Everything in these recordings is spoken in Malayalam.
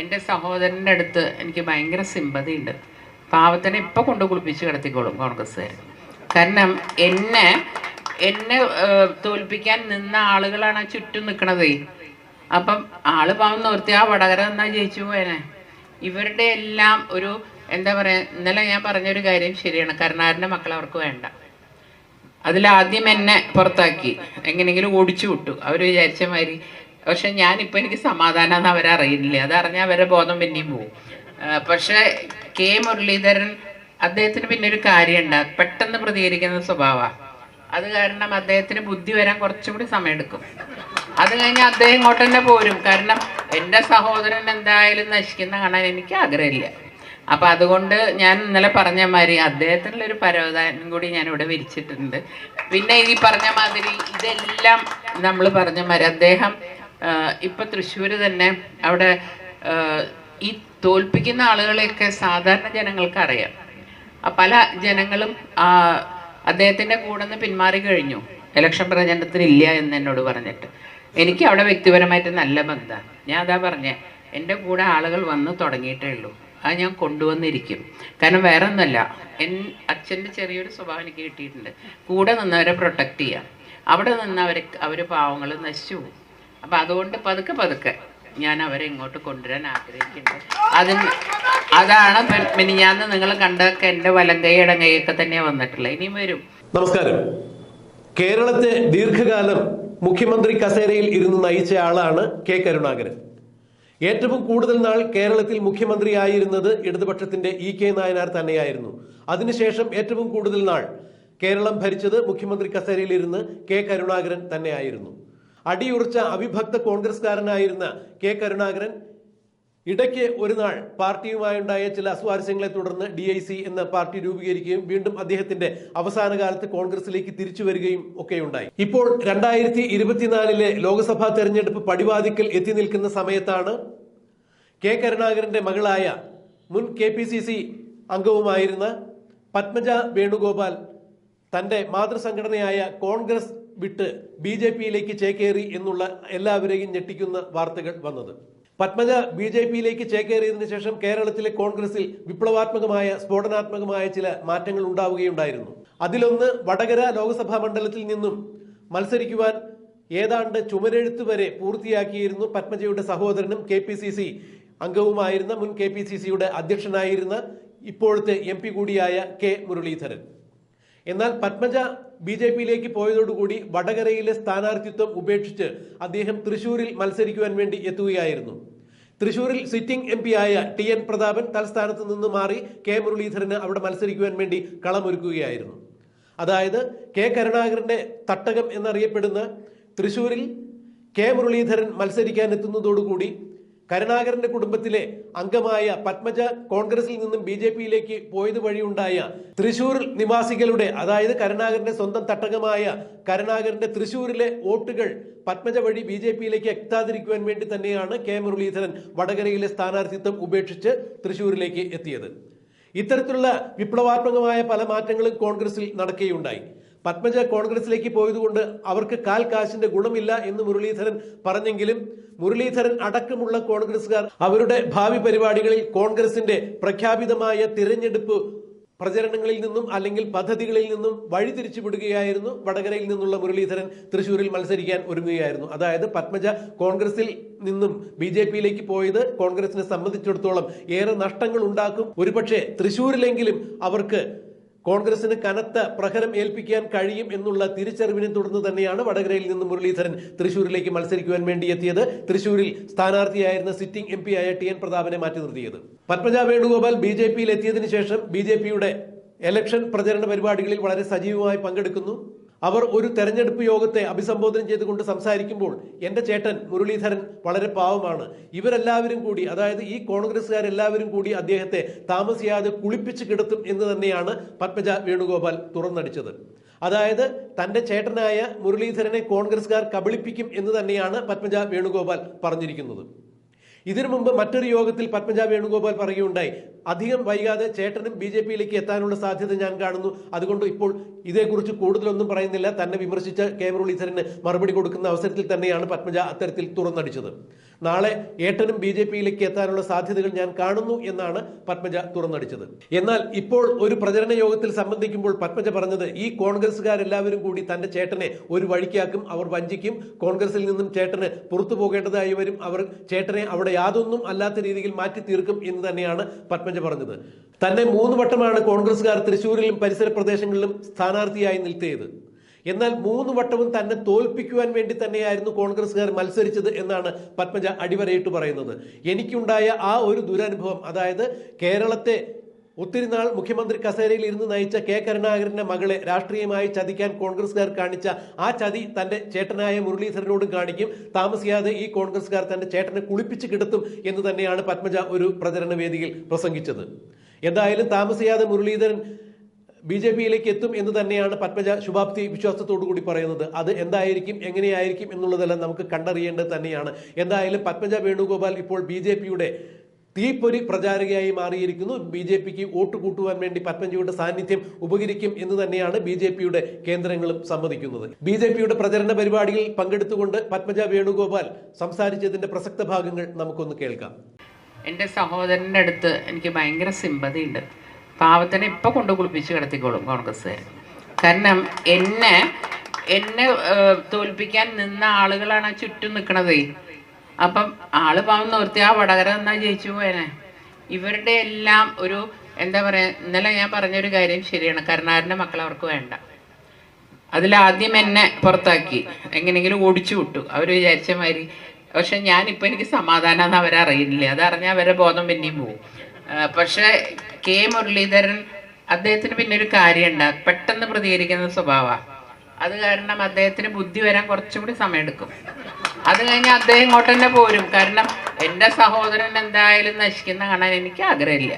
എന്റെ സഹോദരന്റെ അടുത്ത് എനിക്ക് ഭയങ്കര സിമ്പതി ഉണ്ട്. പാവത്തിനെ ഇപ്പം കൊണ്ട് കുളിപ്പിച്ച് കിടത്തിക്കോളും കോൺഗ്രസ്സുകാർ കാരണം എന്നെ എന്നെ തോൽപ്പിക്കാൻ നിന്ന ആളുകളാണ് ചുറ്റും നിൽക്കണതേ അപ്പം ആൾ പാവം നിർത്തി ആ വടകര നിന്നാ ജയിച്ചു പോയനെ. ഇവരുടെ എല്ലാം ഒരു എന്താ പറയുക ഇന്നലെ ഞാൻ പറഞ്ഞൊരു കാര്യം ശരിയാണ്. കരുണാകരന്റെ മക്കൾ അവർക്ക് വേണ്ട. അതിലാദ്യം എന്നെ പുറത്താക്കി. എങ്ങനെയെങ്കിലും ഓടിച്ചു വിട്ടു. അവർ വിചാരിച്ച മാതിരി പക്ഷെ ഞാനിപ്പോൾ എനിക്ക് സമാധാനം എന്ന് അവരറിയില്ല അതറിഞ്ഞാൽ അവരെ ബോധം പിന്നെയും പോകും പക്ഷെ കെ മുരളീധരൻ അദ്ദേഹത്തിന് പിന്നെ ഒരു കാര്യമുണ്ട് പെട്ടെന്ന് പ്രതികരിക്കുന്ന സ്വഭാവമാണ് അത് കാരണം അദ്ദേഹത്തിന് ബുദ്ധി വരാൻ കുറച്ചും കൂടി സമയമെടുക്കും അത് കഴിഞ്ഞ് അദ്ദേഹം ഇങ്ങോട്ട് തന്നെ പോരും. കാരണം എന്റെ സഹോദരൻ എന്തായാലും നശിക്കുന്ന കാണാൻ എനിക്ക് ആഗ്രഹമില്ല. അപ്പൊ അതുകൊണ്ട് ഞാൻ ഇന്നലെ പറഞ്ഞ മാതിരി അദ്ദേഹത്തിനുള്ള ഒരു പരവതാനം കൂടി ഞാൻ ഇവിടെ വിരിച്ചിട്ടുണ്ട്. പിന്നെ ഈ പറഞ്ഞ മാതിരി ഇതെല്ലാം നമ്മൾ പറഞ്ഞ മാതിരി അദ്ദേഹം ഇപ്പൊ തൃശ്ശൂര് തന്നെ അവിടെ ഈ തോൽപ്പിക്കുന്ന ആളുകളെയൊക്കെ സാധാരണ ജനങ്ങൾക്ക് അറിയാം. പല ജനങ്ങളും ആ, അദ്ദേഹത്തിന്റെ കൂടെ നിന്ന് പിന്മാറി കഴിഞ്ഞു. ഇലക്ഷൻ പ്രചരണത്തിന് ഇല്ല എന്ന് എന്നോട് പറഞ്ഞിട്ട്. എനിക്ക് അവിടെ വ്യക്തിപരമായിട്ട് നല്ല ബന്ധമാണ്. ഞാൻ അതാ പറഞ്ഞേ എന്റെ കൂടെ ആളുകൾ വന്ന് തുടങ്ങിയിട്ടേ ഉള്ളൂ. അത് ഞാൻ കൊണ്ടുവന്നിരിക്കും. കാരണം വേറെ ഒന്നല്ല എൻ അച്ഛന്റെ ചെറിയൊരു സ്വഭാവം എനിക്ക് കിട്ടിയിട്ടുണ്ട്. കൂടെ നിന്നവരെ പ്രൊട്ടക്റ്റ് ചെയ്യാം. അവിടെ നിന്ന് അവർ അവർ പാവങ്ങൾ നശിച്ചു പോകും. അപ്പം അതുകൊണ്ട് പതുക്കെ പതുക്കെ ഞാൻ അവരെ ഇങ്ങോട്ട് കൊണ്ടുവരാൻ ആഗ്രഹിക്കുന്നുണ്ട്. അതിന് അതാണ് മിനിഞ്ഞാന്ന് നിങ്ങൾ കണ്ടൊക്കെ എന്റെ വലം കൈ ഇടം കൈയൊക്കെ തന്നെയാണ് വന്നിട്ടുള്ളത്. ഇനിയും വരും. നമസ്കാരം. കേരളത്തെ ദീർഘകാലം മുഖ്യമന്ത്രി കസേരയിൽ ഇരുന്ന് നയിച്ച ആളാണ് കെ കരുണാകരൻ. ഏറ്റവും കൂടുതൽ നാൾ കേരളത്തിൽ മുഖ്യമന്ത്രിയായിരുന്നത് ഇടതുപക്ഷത്തിന്റെ ഇ കെ നായനാർ തന്നെയായിരുന്നു. അതിനുശേഷം ഏറ്റവും കൂടുതൽ നാൾ കേരളം ഭരിച്ചത് മുഖ്യമന്ത്രി കസേരയിൽ ഇരുന്ന് കെ കരുണാകരൻ തന്നെയായിരുന്നു. അടിയുറച്ച അവിഭക്ത കോൺഗ്രസ്കാരനായിരുന്ന കെ കരുണാകരൻ ഇടയ്ക്ക് ഒരു നാൾ പാർട്ടിയുമായുണ്ടായ ചില അസ്വാരസ്യങ്ങളെ തുടർന്ന് ഡി ഐ സി എന്ന പാർട്ടി രൂപീകരിക്കുകയും വീണ്ടും അദ്ദേഹത്തിന്റെ അവസാന കാലത്ത് കോൺഗ്രസിലേക്ക് തിരിച്ചു വരികയും ഒക്കെ ഉണ്ടായി ഇപ്പോൾ രണ്ടായിരത്തി ഇരുപത്തിനാലിലെ ലോക്സഭാ തെരഞ്ഞെടുപ്പ് പടിവാതിക്കൽ എത്തി നിൽക്കുന്ന സമയത്താണ് കെ കരുണാകരന്റെ മകളായ മുൻ കെ പി സി സി അംഗവുമായിരുന്ന പത്മജ വേണുഗോപാൽ തന്റെ മാതൃസംഘടനയായ കോൺഗ്രസ് വിട്ട് ബി ജെ പിയിലേക്ക് ചേക്കേറി എന്നുള്ള എല്ലാവരെയും ഞെട്ടിക്കുന്ന വാർത്തകൾ വന്നത്. പത്മജ ബി ജെ പിയിലേക്ക് ചേക്കേറിയതിനു ശേഷം കേരളത്തിലെ കോൺഗ്രസിൽ വിപ്ലവാത്മകമായ സ്ഫോടനാത്മകമായ ചില മാറ്റങ്ങൾ ഉണ്ടാവുകയുണ്ടായിരുന്നു. അതിലൊന്ന് വടകര ലോക്സഭാ മണ്ഡലത്തിൽ നിന്നും മത്സരിക്കുവാൻ ഏതാണ്ട് ചുമരെഴുത്ത് വരെ പൂർത്തിയാക്കിയിരുന്നു പത്മജയുടെ സഹോദരനും കെ പി സി സി അംഗവുമായിരുന്ന മുൻ കെ പി സി സിയുടെ അധ്യക്ഷനായിരുന്ന ഇപ്പോഴത്തെ എം പി കൂടിയായ കെ മുരളീധരൻ. എന്നാൽ പത്മജ ബി ജെ പിയിലേക്ക് പോയതോടുകൂടി വടകരയിലെ സ്ഥാനാർത്ഥിത്വം ഉപേക്ഷിച്ച് അദ്ദേഹം തൃശൂരിൽ മത്സരിക്കുവാൻ വേണ്ടി എത്തുകയായിരുന്നു. തൃശൂരിൽ സിറ്റിംഗ് എം ആയ ടി എൻ പ്രതാപൻ തൽസ്ഥാനത്ത് നിന്ന് മാറി കെ മുരളീധരന് അവിടെ മത്സരിക്കുവാൻ വേണ്ടി കളമൊരുക്കുകയായിരുന്നു. അതായത് കെ കരുണാകരന്റെ തട്ടകം എന്നറിയപ്പെടുന്ന തൃശൂരിൽ കെ മുരളീധരൻ മത്സരിക്കാൻ എത്തുന്നതോടുകൂടി കരുണാകരന്റെ കുടുംബത്തിലെ അംഗമായ പത്മജ കോൺഗ്രസിൽ നിന്നും ബി ജെ പിയിലേക്ക് പോയത് വഴിയുണ്ടായ തൃശൂർ നിവാസികളുടെ അതായത് കരുണാകരന്റെ സ്വന്തം തട്ടകമായ കരുണാകരന്റെ തൃശൂരിലെ വോട്ടുകൾ പത്മജ വഴി ബി ജെ പിയിലേക്ക് എത്താതിരിക്കുവാൻ വേണ്ടി തന്നെയാണ് കെ മുരളീധരൻ വടകരയിലെ സ്ഥാനാർത്ഥിത്വം ഉപേക്ഷിച്ച് തൃശൂരിലേക്ക് എത്തിയത്. ഇത്തരത്തിലുള്ള വിപ്ലവാത്മകമായ പല മാറ്റങ്ങളും കോൺഗ്രസിൽ നടക്കുകയുണ്ടായി. പത്മജ കോൺഗ്രസിലേക്ക് പോയതുകൊണ്ട് അവർക്ക് കാൽ കാശിന്റെ ഗുണമില്ല എന്ന് മുരളീധരൻ പറഞ്ഞെങ്കിലും മുരളീധരൻ അടക്കമുള്ള കോൺഗ്രസുകാർ അവരുടെ ഭാവി പരിപാടികളിൽ കോൺഗ്രസിന്റെ പ്രഖ്യാപിതമായ തിരഞ്ഞെടുപ്പ് പ്രചരണങ്ങളിൽ നിന്നും അല്ലെങ്കിൽ പദ്ധതികളിൽ നിന്നും വഴിതിരിച്ചുവിടുകയായിരുന്നു. വടകരയിൽ നിന്നുള്ള മുരളീധരൻ തൃശൂരിൽ മത്സരിക്കാൻ ഒരുങ്ങുകയായിരുന്നു. അതായത് പത്മജ കോൺഗ്രസിൽ നിന്നും ബി ജെ പിയിലേക്ക് പോയത് കോൺഗ്രസിനെ സംബന്ധിച്ചിടത്തോളം ഏറെ നഷ്ടങ്ങൾ ഉണ്ടാക്കും ഒരുപക്ഷെ തൃശൂരിലെങ്കിലും അവർക്ക് കോൺഗ്രസിന് കനത്ത പ്രഹരം ഏൽപ്പിക്കാൻ കഴിയും എന്നുള്ള തിരിച്ചറിവിനെ തുടർന്ന് തന്നെയാണ് വടകരയിൽ നിന്ന് മുരളീധരൻ തൃശൂരിലേക്ക് മത്സരിക്കുവാൻ വേണ്ടി എത്തിയത്. തൃശൂരിൽ സ്ഥാനാർത്ഥിയായിരുന്ന സിറ്റിംഗ് എം ആയ ടി എൻ പ്രതാപനെ മാറ്റി നിർത്തിയത്. പത്മജ വേണുഗോപാൽ ബി ജെ പിയിൽ എത്തിയതിനു ശേഷം ബി ജെ പിയുടെ എലക്ഷൻ പ്രചരണ പരിപാടികളിൽ വളരെ സജീവമായി പങ്കെടുക്കുന്നു. അവർ ഒരു തെരഞ്ഞെടുപ്പ് യോഗത്തെ അഭിസംബോധന ചെയ്തുകൊണ്ട് സംസാരിക്കുമ്പോൾ എന്റെ ചേട്ടൻ മുരളീധരൻ വളരെ പാവമാണ്. ഇവരെല്ലാവരും കൂടി അതായത് ഈ കോൺഗ്രസ്സുകാരെല്ലാവരും കൂടി അദ്ദേഹത്തെ താമസിയാതെ കുളിപ്പിച്ച് കിടത്തും എന്ന് തന്നെയാണ് പത്മജ വേണുഗോപാൽ തുറന്നടിച്ചത്. അതായത് തന്റെ ചേട്ടനായ മുരളീധരനെ കോൺഗ്രസ്സുകാർ കബളിപ്പിക്കും എന്ന് തന്നെയാണ് പത്മജ വേണുഗോപാൽ പറഞ്ഞിരിക്കുന്നത്. ഇതിനു മുമ്പ് മറ്റൊരു യോഗത്തിൽ പത്മജ വേണുഗോപാൽ പറയുകയുണ്ടായി അധികം വൈകാതെ ചേട്ടനും ബി ജെ പിയിലേക്ക് എത്താനുള്ള സാധ്യത ഞാൻ കാണുന്നു. അതുകൊണ്ട് ഇപ്പോൾ ഇതേക്കുറിച്ച് കൂടുതലൊന്നും പറയുന്നില്ല. തന്നെ വിമർശിച്ച കെ മുരളീധരന് മറുപടി കൊടുക്കുന്ന അവസരത്തിൽ തന്നെയാണ് പത്മജ അത്തരത്തിൽ തുറന്നടിച്ചത്. നാളെ ഏട്ടനും ബി ജെ പിയിലേക്ക് എത്താനുള്ള സാധ്യതകൾ ഞാൻ കാണുന്നു എന്നാണ് പത്മജ തുറന്നടിച്ചത്. എന്നാൽ ഇപ്പോൾ ഒരു പ്രചരണ യോഗത്തിൽ സംബന്ധിക്കുമ്പോൾ പത്മജ പറഞ്ഞത് ഈ കോൺഗ്രസ്സുകാരെല്ലാവരും കൂടി തന്റെ ചേട്ടനെ ഒരു വഴിക്കാക്കും അവർ വഞ്ചിക്കും. കോൺഗ്രസിൽ നിന്നും ചേട്ടന് പുറത്തു പോകേണ്ടതായി വരും. അവർ ചേട്ടനെ അവിടെ യാതൊന്നും അല്ലാത്ത രീതിയിൽ മാറ്റി തീർക്കും എന്ന് തന്നെയാണ് പത്മജ പറഞ്ഞത്. തന്നെ മൂന്ന് വട്ടമാണ് കോൺഗ്രസ്സുകാർ തൃശ്ശൂരിലും പരിസര പ്രദേശങ്ങളിലും സ്ഥാനാർത്ഥിയായി നിൽത്തിയത്. എന്നാൽ മൂന്ന് വട്ടവും തന്നെ തോൽപ്പിക്കുവാൻ വേണ്ടി തന്നെയായിരുന്നു കോൺഗ്രസ്സുകാർ മത്സരിച്ചത് എന്നാണ് പത്മജ അടിവരയിട്ട് പറയുന്നത്. എനിക്കുണ്ടായ ആ ഒരു ദുരനുഭവം അതായത് കേരളത്തെ ഒത്തിരി നാൾ മുഖ്യമന്ത്രി കസേരയിൽ ഇരുന്ന് നയിച്ച കെ കരുണാകരന്റെ മകളെ രാഷ്ട്രീയമായി ചതിക്കാൻ കോൺഗ്രസ്സുകാർ കാണിച്ച ആ ചതി തന്റെ ചേട്ടനായ മുരളീധരനോടും കാണിക്കും. താമസിയാതെ ഈ കോൺഗ്രസ്സുകാർ തന്റെ ചേട്ടനെ കുളിപ്പിച്ച് കിടത്തും എന്ന് തന്നെയാണ് പത്മജ ഒരു പ്രചരണ വേദിയിൽ പ്രസംഗിച്ചത്. എന്തായാലും താമസിയാതെ മുരളീധരൻ ബി ജെ പിയിലേക്ക് എത്തും എന്ന് തന്നെയാണ് പത്മജ ശുഭാപ്തി വിശ്വാസത്തോടു കൂടി പറയുന്നത്. അത് എന്തായിരിക്കും എങ്ങനെയായിരിക്കും എന്നുള്ളതെല്ലാം നമുക്ക് കണ്ടറിയേണ്ടത് തന്നെയാണ്. എന്തായാലും പത്മജ വേണുഗോപാൽ ഇപ്പോൾ ബി ജെ പിയുടെ തീപ്പൊരി പ്രചാരകയായി മാറിയിരിക്കുന്നു. ബി ജെ പിക്ക് വോട്ട് കൂട്ടുവാൻ വേണ്ടി പത്മജിയുടെ സാന്നിധ്യം ഉപകരിക്കും എന്ന് തന്നെയാണ് ബി ജെ പിയുടെ കേന്ദ്രങ്ങളും സമ്മതിക്കുന്നത്. ബി ജെ പിയുടെ പ്രചരണ പരിപാടിയിൽ പങ്കെടുത്തുകൊണ്ട് പത്മജ വേണുഗോപാൽ സംസാരിച്ചതിന്റെ പ്രസക്ത ഭാഗങ്ങൾ നമുക്കൊന്ന് കേൾക്കാം. എന്റെ സഹോദരന്റെ അടുത്ത് എനിക്ക് ഭയങ്കര സിമ്പതിയുണ്ട് പാവത്തിനെ ഇപ്പൊ കൊണ്ട് കുളിപ്പിച്ച് കിടത്തിക്കോളും കോൺഗ്രസ്സുകാർ കാരണം എന്നെ എന്നെ തോൽപ്പിക്കാൻ നിന്ന ആളുകളാണ് ചുറ്റും നിൽക്കണതേ അപ്പം ആൾ പാവം നിർത്തി ആ വടകര എന്നാ ജയിച്ചു പോയനെ. ഇവരുടെ എല്ലാം ഒരു എന്താ പറയുക ഇന്നലെ ഞാൻ പറഞ്ഞൊരു കാര്യം ശരിയാണ്. കരുണാകരന്റെ മക്കൾ അവർക്ക് വേണ്ട. അതിലാദ്യം എന്നെ പുറത്താക്കി. എങ്ങനെയെങ്കിലും ഓടിച്ചു വിട്ടു. അവർ വിചാരിച്ച മാതിരി. പക്ഷെ ഞാനിപ്പോൾ എനിക്ക് സമാധാനം അവരറിയില്ല അതറിഞ്ഞാൽ അവരെ ബോധം പിന്നെയും ആ, പക്ഷെ കെ മുരളീധരൻ അദ്ദേഹത്തിന് പിന്നെ ഒരു കാര്യമുണ്ട്. പെട്ടെന്ന് പ്രതികരിക്കുന്ന സ്വഭാവമാണ് അത് കാരണം അദ്ദേഹത്തിന് ബുദ്ധി വരാൻ കുറച്ചും കൂടി സമയമെടുക്കും. അത് കഴിഞ്ഞ് അദ്ദേഹം ഇങ്ങോട്ട് തന്നെ പോരും. കാരണം എന്റെ സഹോദരൻ എന്തായാലും നശിക്കുന്ന കാണാൻ എനിക്ക് ആഗ്രഹമില്ല.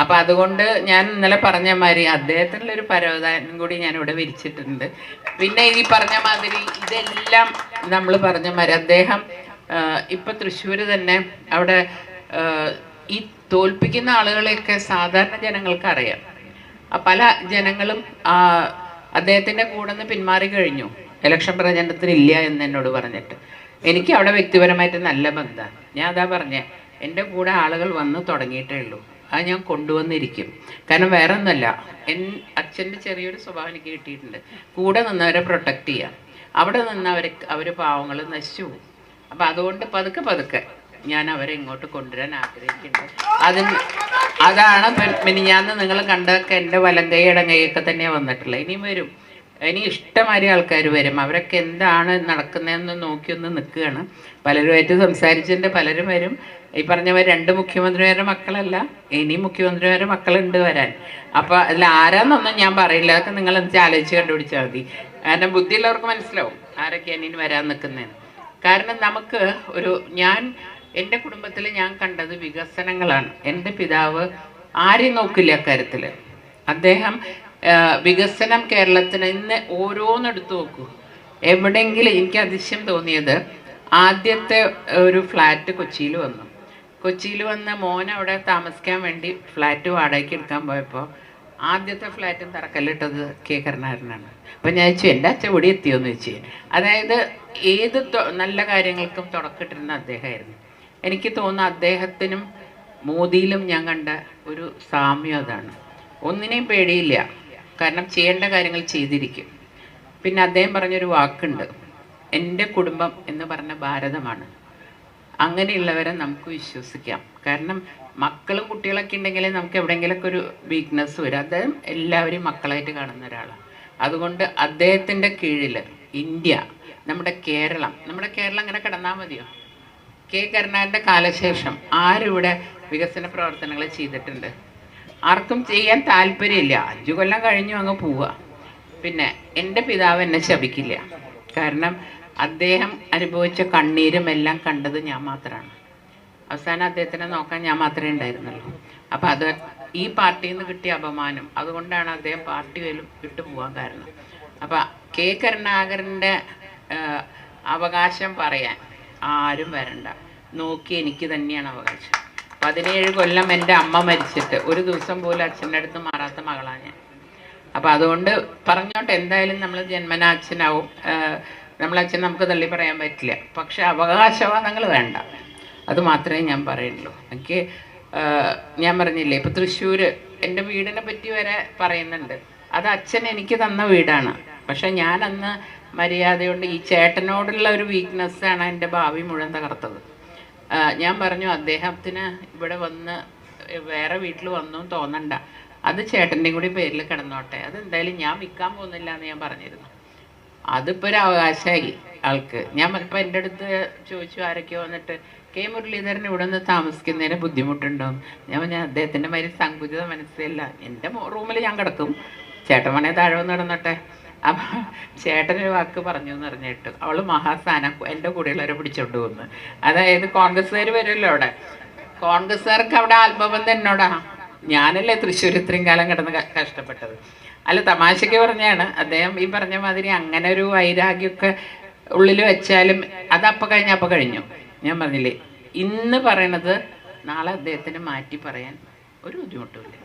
അപ്പം അതുകൊണ്ട് ഞാൻ ഇന്നലെ പറഞ്ഞ മാതിരി അദ്ദേഹത്തിനുള്ള ഒരു പരവതാനം കൂടി ഞാൻ ഇവിടെ വിരിച്ചിട്ടുണ്ട്. പിന്നെ ഈ പറഞ്ഞ മാതിരി ഇതെല്ലാം നമ്മൾ പറഞ്ഞ മാതിരി അദ്ദേഹം ഇപ്പം തൃശ്ശൂർ തന്നെ അവിടെ ഈ തോൽപ്പിക്കുന്ന ആളുകളെയൊക്കെ സാധാരണ ജനങ്ങൾക്ക് അറിയാം. പല ജനങ്ങളും അദ്ദേഹത്തിന്റെ കൂടെ നിന്ന് പിന്മാറി കഴിഞ്ഞു. ഇലക്ഷൻ പ്രചരണത്തിന് ഇല്ല എന്ന് എന്നോട് പറഞ്ഞിട്ട്. എനിക്ക് അവിടെ വ്യക്തിപരമായിട്ട് നല്ല ബന്ധമാണ്. ഞാൻ അതാ പറഞ്ഞേ എന്റെ കൂടെ ആളുകൾ വന്ന് തുടങ്ങിയിട്ടേ ഉള്ളൂ. അത് ഞാൻ കൊണ്ടുവന്നിരിക്കും. കാരണം വേറെ ഒന്നല്ല എൻ അച്ഛന്റെ ചെറിയൊരു സ്വഭാവം എനിക്ക് കിട്ടിയിട്ടുണ്ട്. കൂടെ നിന്നവരെ പ്രൊട്ടക്റ്റ് ചെയ്യാം. അവിടെ നിന്ന് അവർ അവർ പാവങ്ങൾ നശിച്ചു പോകും. അപ്പം അതുകൊണ്ട് പതുക്കെ പതുക്കെ ഞാൻ അവരെ ഇങ്ങോട്ട് കൊണ്ടുവരാൻ ആഗ്രഹിക്കുന്നുണ്ട്. അതിന് അതാണ് മിനിഞ്ഞാന്ന് നിങ്ങൾ കണ്ടതൊക്കെ എന്റെ വലം കൈ ഇടം കൈയൊക്കെ തന്നെയാണ് വന്നിട്ടുള്ളത്. ഇനിയും വരും. ഇനി ഇഷ്ടമാതിരി ആൾക്കാർ വരും. അവരൊക്കെ എന്താണ് നടക്കുന്നതെന്ന് നോക്കി ഒന്ന് നിൽക്കുകയാണ്. പലരുമായിട്ട് സംസാരിച്ചതിന്റെ പലരും വരും. ഈ പറഞ്ഞവർ രണ്ട് മുഖ്യമന്ത്രിമാരുടെ മക്കളല്ല ഇനി മുഖ്യമന്ത്രിമാരുടെ മക്കളുണ്ട് വരാൻ. അപ്പോൾ അതിൽ ആരാന്നൊന്നും ഞാൻ പറയില്ല. അതൊക്കെ നിങ്ങൾ എന്താ ആലോചിച്ച് കണ്ടുപിടിച്ചാൽ മതി. കാരണം ബുദ്ധിയുള്ളവർക്ക് മനസ്സിലാവും ആരൊക്കെയാണ് ഇനി വരാൻ നിൽക്കുന്നതെന്ന്. കാരണം നമുക്ക് ഒരു ഞാൻ എന്റെ കുടുംബത്തിൽ ഞാൻ കണ്ടത് വികസനങ്ങളാണ്. എന്റെ പിതാവ് ആരെയും നോക്കില്ല അക്കാര്യത്തിൽ അദ്ദേഹം വികസനം കേരളത്തിന് ഇന്ന് ഓരോന്നെടുത്തു നോക്കൂ. എവിടെയെങ്കിലും എനിക്ക് അതിശയം തോന്നിയത് ആദ്യത്തെ ഒരു ഫ്ലാറ്റ് കൊച്ചിയിൽ വന്നു. കൊച്ചിയിൽ വന്ന് മോൻ അവിടെ താമസിക്കാൻ വേണ്ടി ഫ്ലാറ്റ് വാടകയ്ക്ക് എടുക്കാൻ പോയപ്പോൾ ആദ്യത്തെ ഫ്ലാറ്റും തറക്കല്ലിട്ടത് കെ കരുണാകരനാണ്. അപ്പം ഞാൻ ചോദിച്ചു എന്റെ അച്ഛൻ ഇവിടെ എത്തിയോന്ന് ചോദിച്ചു. അതായത് ഏത് നല്ല കാര്യങ്ങൾക്കും തുടക്കിട്ടിരുന്ന അദ്ദേഹമായിരുന്നു. എനിക്ക് തോന്നുന്നു അദ്ദേഹത്തിനും മോദിയിലും ഞാൻ കണ്ട ഒരു സാമ്യം അതാണ്. ഒന്നിനെയും പേടിയില്ല. കാരണം ചെയ്യേണ്ട കാര്യങ്ങൾ ചെയ്തിരിക്കും. പിന്നെ അദ്ദേഹം പറഞ്ഞൊരു വാക്കുണ്ട്. എന്റെ കുടുംബം എന്ന് പറഞ്ഞ ഭാരതമാണ്. അങ്ങനെയുള്ളവരെ നമുക്ക് വിശ്വസിക്കാം. കാരണം മക്കളും കുട്ടികളൊക്കെ ഉണ്ടെങ്കിൽ നമുക്ക് എവിടെയെങ്കിലുമൊക്കെ ഒരു വീക്ക്നെസ് വരും. അദ്ദേഹം എല്ലാവരെയും മക്കളായിട്ട് കാണുന്ന ഒരാളാണ്. അതുകൊണ്ട് അദ്ദേഹത്തിന്റെ കീഴിൽ ഇന്ത്യ നമ്മുടെ കേരളം നമ്മുടെ കേരളം അങ്ങനെ കിടന്നാൽ മതിയോ? കെ. കരുണാകരന്റെ കാലശേഷം ആരിവിടെ വികസന പ്രവർത്തനങ്ങൾ ചെയ്തിട്ടുണ്ട്? ആർക്കും ചെയ്യാൻ താല്പര്യമില്ല. അഞ്ചു കൊല്ലം കഴിഞ്ഞു അങ്ങ് പോവുക പിന്നെ എന്റെ പിതാവ് എന്നെ ശപിക്കില്ല. കാരണം അദ്ദേഹം അനുഭവിച്ച കണ്ണീരും എല്ലാം കണ്ടത് ഞാൻ മാത്രമാണ് അവസാനം അദ്ദേഹത്തിനെ നോക്കാൻ ഞാൻ മാത്രമേ ഉണ്ടായിരുന്നുള്ളൂ. അപ്പം അത് ഈ പാർട്ടിയിൽ നിന്ന് കിട്ടിയ അപമാനം. അതുകൊണ്ടാണ് അദ്ദേഹം പാർട്ടി വലും വിട്ടു പോകാൻ കാരണം. അപ്പം കെ കരുണാകരന്റെ അവകാശം പറയാൻ ആരും വരണ്ട. നോക്കി എനിക്ക് തന്നെയാണ് അവകാശം. പതിനേഴ് കൊല്ലം എന്റെ അമ്മ മരിച്ചിട്ട് ഒരു ദിവസം പോലും അച്ഛന്റെ അടുത്ത് മാറാത്ത മകളാണ് ഞാൻ. അപ്പം അതുകൊണ്ട് പറഞ്ഞോട്ടെ എന്തായാലും നമ്മൾ ജന്മന അച്ഛനാവും നമ്മളച്ഛൻ നമുക്ക് തള്ളി പറയാൻ പറ്റില്ല. പക്ഷെ അവകാശവാദങ്ങൾ വേണ്ട. അത് മാത്രമേ ഞാൻ പറയുള്ളൂ. എനിക്ക് ഞാൻ പറഞ്ഞില്ലേ ഇപ്പം തൃശ്ശൂർ എന്റെ വീടിനെ പറ്റി വരെ പറയുന്നുണ്ട്. അത് അച്ഛൻ എനിക്ക് തന്ന വീടാണ്. പക്ഷെ ഞാനന്ന് മര്യാദയുണ്ട് ഈ ചേട്ടനോടുള്ള ഒരു വീക്ക്നെസ്സാണ് എന്റെ ഭാവി മുഴുവൻ തകർത്തത്. ഞാൻ പറഞ്ഞു അദ്ദേഹത്തിന് ഇവിടെ വന്ന് വേറെ വീട്ടിൽ വന്നു തോന്നണ്ട. അത് ചേട്ടന്റെയും കൂടി പേരിൽ കിടന്നോട്ടെ. അത് എന്തായാലും ഞാൻ വിൽക്കാൻ പോകുന്നില്ല എന്ന് ഞാൻ പറഞ്ഞിരുന്നു. അതിപ്പോൾ ഒരു അവകാശമായി ആൾക്ക്. ഞാൻ ഇപ്പം എന്റെ അടുത്ത് ചോദിച്ചു ആരൊക്കെ വന്നിട്ട് കെ. മുരളീധരൻ ഇവിടെ നിന്ന് താമസിക്കുന്നതിന് ബുദ്ധിമുട്ടുണ്ടോ? ഞാൻ പറഞ്ഞാൽ അദ്ദേഹത്തിന്റെ മാതിരി സങ്കുചിത മനസ്സിലല്ല എന്റെ റൂമിൽ ഞാൻ കിടക്കും. ചേട്ടൻ വേണേ താഴെ വന്ന് കിടന്നോട്ടെ. അപ്പം ചേട്ടനൊരു വാക്ക് പറഞ്ഞു എന്ന് പറഞ്ഞിട്ട് അവൾ മഹാസ്ഥാനം എന്റെ കൂടെയുള്ളവരെ പിടിച്ചോണ്ട് പോകുന്നു അതായത് കോൺഗ്രസ്സുകാർ വരുമല്ലോ അവിടെ. കോൺഗ്രസ്സുകാർക്ക് അവിടെ ആത്മബന്ധം എന്നോടാ? ഞാനല്ലേ തൃശ്ശൂർ ഇത്രയും കാലം കിടന്ന് കഷ്ടപ്പെട്ടത്. അല്ല തമാശയ്ക്ക് പറഞ്ഞാണ്. അദ്ദേഹം ഈ പറഞ്ഞ മാതിരി അങ്ങനെ ഒരു വൈരാഗ്യമൊക്കെ ഉള്ളിൽ വെച്ചാലും അത് അപ്പൊ കഴിഞ്ഞ അപ്പൊ കഴിഞ്ഞു. ഞാൻ പറഞ്ഞില്ലേ ഇന്ന് പറയണത് നാളെ അദ്ദേഹത്തിന് മാറ്റി പറയാൻ ഒരു ബുദ്ധിമുട്ടുമില്ല